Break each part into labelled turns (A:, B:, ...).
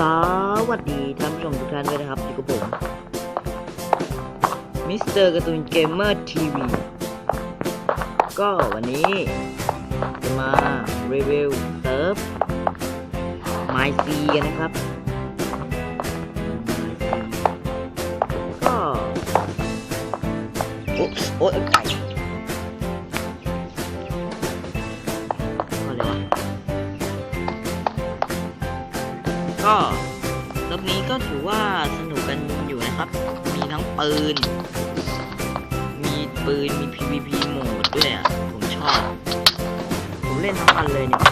A: สวัสดีท่านผู้ชมทุกท่านด้วยนะครับอยู่กับผมมิสเตอร์การ์ตูนเกมเมอร์ทีวีก็วันนี้จะมารีวิวเซิร์ฟไมซีกันนะครับ ก็ โอ๊ะโอ๊ยไก่ ก็รอบนี้ก็ถือว่าสนุกกันอยู่นะครับ มีทั้งปืน มีปืน มี PVP โหมดด้วยอะ ผมชอบ ผมเล่นทั้งวันเลยเนี่ย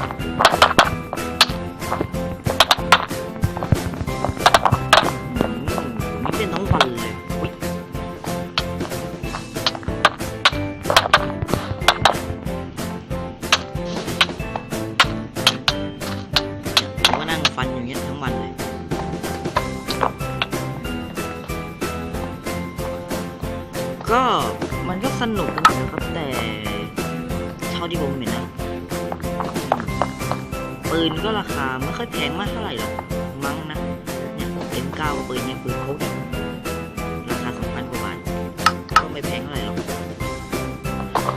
A: ฟันอย่างเงี้ยทั้งวันเลยก็มันก็สนุกนะครับแต่เท่าที่ผมเห็นนะปืนก็ราคาไม่ค่อยแพงมากเท่าไหร่หรอกมั้งนะเนี่ย M9 ปืนเนี่ยปืนพกราคา2,000กว่าบาทก็ไม่แพงเท่าไหร่หรอก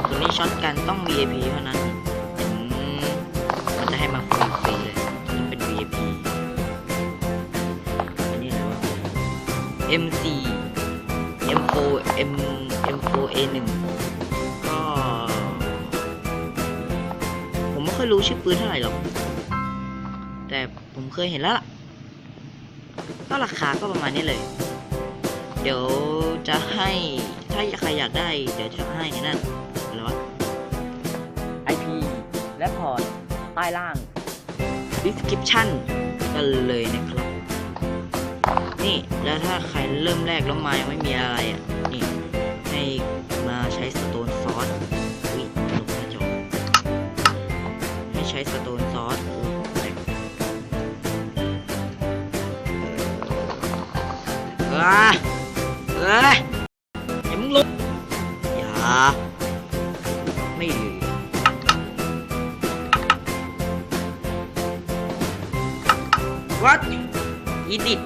A: ส่วนนี้ช็อตกันต้อง VIP เท่านั้น M4 M4 M M4 A1 ก็ ผมไม่ค่อยรู้ชื่อปืนเท่าไหร่หรอก แต่ผมเคยเห็นแล้วก็ราคาก็ประมาณนี้เลย เดี๋ยวจะให้ถ้าใครอยากได้ เดี๋ยวจะให้ในนั้นอะไรวะ IP และพอร์ตใต้ล่าง description กันเลยนะครับ นี่แล้วถ้าใครเริ่มแรกแล้วมายังไม่มีอะไรอะนี่ให้มาใช้สโตนซอสอุ้ยตกหน้าจอให้ใช้สโตนซอสอุ้ยแตกเออเอ้ยอย่ามึงลุกอย่าไม่ดีวัดอีดิท